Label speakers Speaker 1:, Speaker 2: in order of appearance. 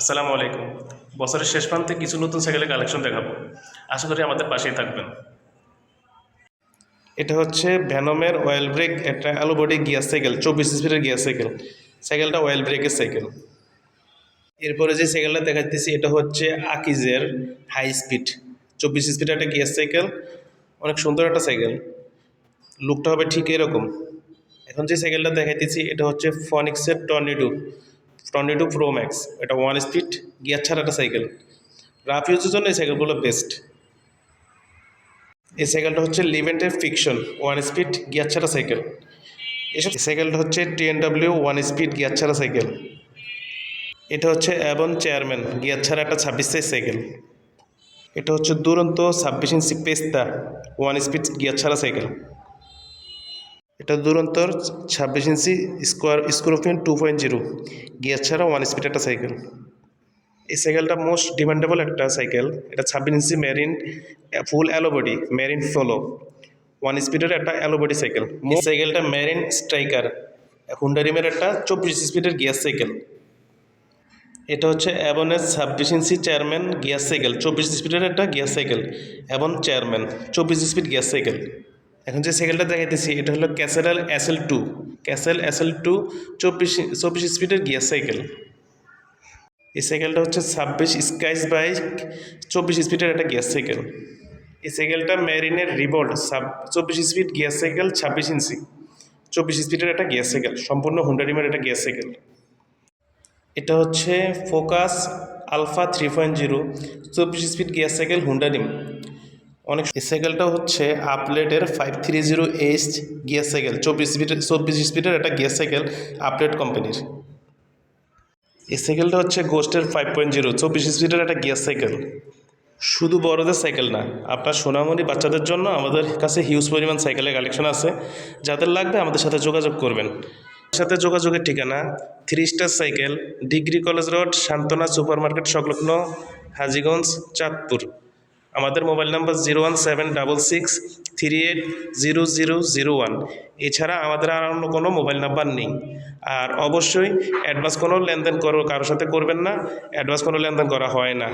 Speaker 1: আসসালামু আলাইকুম। বছরের শেষ প্রান্তে কিছু নতুন সাইকেলের কালেকশন দেখাবো। আশা করি আমাদের পাশেই থাকবেন। এটা হচ্ছে ভ্যানমের অয়েল ব্রেক একটা আলো বডি গিয়ার সাইকেল চব্বিশ স্পিডের গিয়ার সাইকেল সাইকেলটা অয়েল ব্রেকের সাইকেল এরপরে যে সাইকেলটা দেখাচ্ছি এটা হচ্ছে আকিজের হাই স্পিড চব্বিশ স্পিডের একটা গিয়ার সাইকেল অনেক সুন্দর একটা সাইকেল। লুকটা হবে ঠিক এরকম। এখন যে সাইকেলটা দেখাইতেছি, এটা হচ্ছে ফনিক্সের টর্নেডো। টর্নেডো প্রো ম্যাক্স এটা ওয়ান স্পিড গিয়ার ছাড়া একটা সাইকেল রাফ ইউজের জন্য এই সাইকেলগুলো বেস্ট এই সাইকেলটা হচ্ছে লিভেন্টের ফিকশন ওয়ান স্পিড গিয়ার ছাড়া সাইকেল এসব সাইকেলটা হচ্ছে টিএনডাব্লিউ ওয়ান স্পিড গিয়ার ছাড়া সাইকেল এটা হচ্ছে অ্যাবন চেয়ারম্যান গিয়ার ছাড়া একটা ছাব্বিশ সাইজ সাইকেল এটা হচ্ছে দুরন্ত ছাব্বিশ ইঞ্চি পেস্তা ওয়ান স্পিড গিয়ার ছাড়া সাইকেল এটা দুরন্তর ছাব্বিশ inch square scorpion two point zero gear ছাড়া ওয়ান স্পিড একটা সাইকেল এই সাইকেলটা মোস্ট ডিমান্ডেবল একটা সাইকেল এটা ছাব্বিশ inch Marin full alloy body Marin follow one স্পিডের একটা অ্যালোবডি সাইকেল এই সাইকেলটা মেরিন স্ট্রাইকার হুন্ডারিমের একটা চব্বিশ স্পিডের গিয়ার সাইকেল এটা হচ্ছে অ্যাবনের ছাব্বিশ ইঞ্চি চেয়ারম্যান গিয়ার সাইকেল চব্বিশ স্পিডের একটা গিয়ার সাইকেল অ্যাবন চেয়ারম্যান চব্বিশ স্পিড গিয়ার সাইকেল এখন যে সাইকেলটা দেখাইতেছি, এটা হলো Castle SL two Castle SL two চব্বিশ চব্বিশ স্পিডের গিয়ার সাইকেল এই সাইকেলটা হচ্ছে ছাব্বিশ স্কাইস বাইক চব্বিশ স্পিডের একটা গিয়ার সাইকেল এই সাইকেলটা মেরিনের রিভল্ট সাব চব্বিশ স্পিড গিয়ার সাইকেল ছাব্বিশ ইঞ্চি চব্বিশ স্পিডের একটা গিয়ার সাইকেল সম্পূর্ণ হুন্ডারিমের একটা গিয়ার সাইকেল এটা হচ্ছে focus alpha three point zero চব্বিশ স্পিড গিয়ার সাইকেল হুন্ডারিম অনেক সাইকেলটা হচ্ছে আপলেটের five three zero H gear cycle চব্বিশ স্পিডের চব্বিশ স্পিডের একটা গিয়ার সাইকেল আপলেট কোম্পানির এই সাইকেলটা হচ্ছে গোস্টের ফাইভ পয়েন্ট জিরো চব্বিশ স্পিডের একটা গিয়ার সাইকেল শুধু বড়দের সাইকেল না, আপনার সোনামণি বাচ্চাদের জন্য আমাদের কাছে হিউজ পরিমাণ সাইকেলের কালেকশন আছে। যাদের লাগবে আমাদের সাথে যোগাযোগ করবেন। সাথে যোগাযোগের ঠিকানা three star cycle degree college road Shantona super market সংলগ্ন হাজিগঞ্জ, চাঁদপুর। আমাদের mobile number zero one seven double six three eight zero zero zero one. এছাড়া আমাদের আর অন্য কোনো মোবাইল নাম্বার নেই। আর অবশ্যই অ্যাডভান্স কোনো লেনদেন করো কারোর সাথে করবেন না। অ্যাডভান্স কোনো লেনদেন করা হয় না।